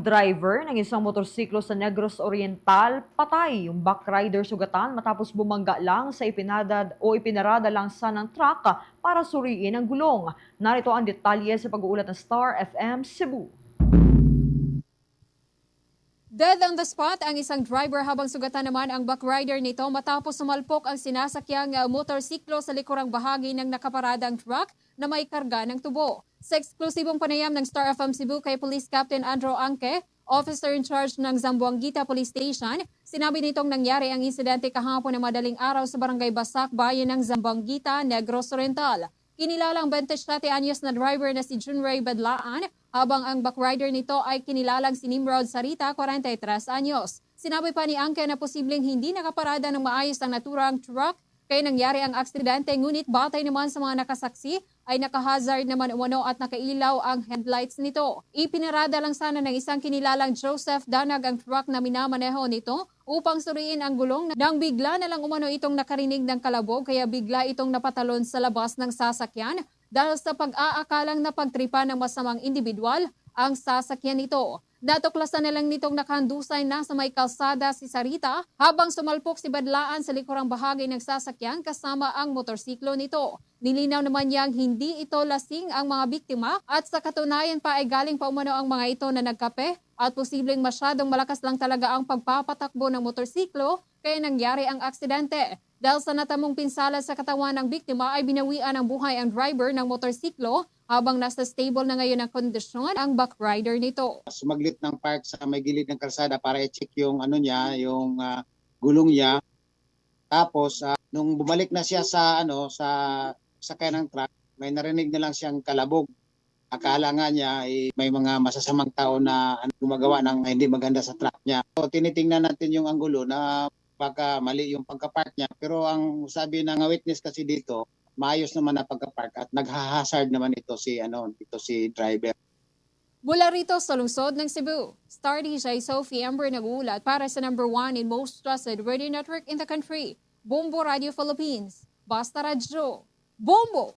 Driver ng isang motorsiklo sa Negros Oriental, patay yung backrider sugatan matapos bumangga lang sa ipinadad o ipinarada lang sa ng truck para suriin ang gulong. Narito ang detalye sa pag-uulat ng Star FM Cebu. Dead on the spot ang isang driver habang sugatan naman ang backrider nito matapos sumalpok ang sinasakyang uh, motorsiklo sa likurang bahagi ng nakaparadang truck na may karga ng tubo. Sa eksklusibong panayam ng Star FM Cebu kay Police Captain Andrew Angke, officer in charge ng Zamboanguita Police Station, sinabi nitong nangyari ang insidente kahapon na madaling araw sa barangay Basak, bayan ng Zamboanguita, Negros Oriental. Kinilalang 27 anyos na driver na si Junray Badlaan habang ang backrider nito ay kinilalang si Nimrod Sarita, 43 anyos. Sinabi pa ni Angke na posibleng hindi nakaparada ng maayos ang naturang truck kaya nangyari ang aksidente ngunit batay naman sa mga nakasaksi ay nakahazard naman umano at nakailaw ang headlights nito. Ipinarada lang sana ng isang kinilalang Joseph Danag ang truck na minamaneho nito upang suriin ang gulong nang bigla na lang umano itong nakarinig ng kalabog kaya bigla itong napatalon sa labas ng sasakyan dahil sa pag-aakalang napagtripa ng masamang individual ang sasakyan nito. Natuklasan na lang nitong nakahandusay na sa may kalsada si Sarita habang sumalpok si Badlaan sa likurang bahagi ng sasakyan kasama ang motorsiklo nito. Nilinaw naman niyang hindi ito lasing ang mga biktima at sa katunayan pa ay galing pa umano ang mga ito na nagkape at posibleng masyadong malakas lang talaga ang pagpapatakbo ng motorsiklo kaya nangyari ang aksidente. Dahil sa natamong pinsala sa katawan ng biktima ay binawian ng buhay ang driver ng motorsiklo habang nasa stable na ngayon ang kondisyon ang backrider nito. sumaglit ng park sa may gilid ng kalsada para i-check yung ano niya, yung ah, gulong niya. Tapos ah, nung bumalik na siya sa ano sa sakay ng truck, may narinig na lang siyang kalabog. Akala nga niya eh, may mga masasamang tao na gumagawa ng hindi maganda sa truck niya. So tinitingnan natin yung anggulo na baka mali yung pagka-park niya. Pero ang sabi ng witness kasi dito, maayos naman na pagka-park at nagha-hazard naman ito si ano, ito si driver. Mula rito sa lungsod ng Cebu, Star DJ Sophie Amber nagulat para sa number one in most trusted radio network in the country, Bombo Radio Philippines. Basta Radio. Bombo!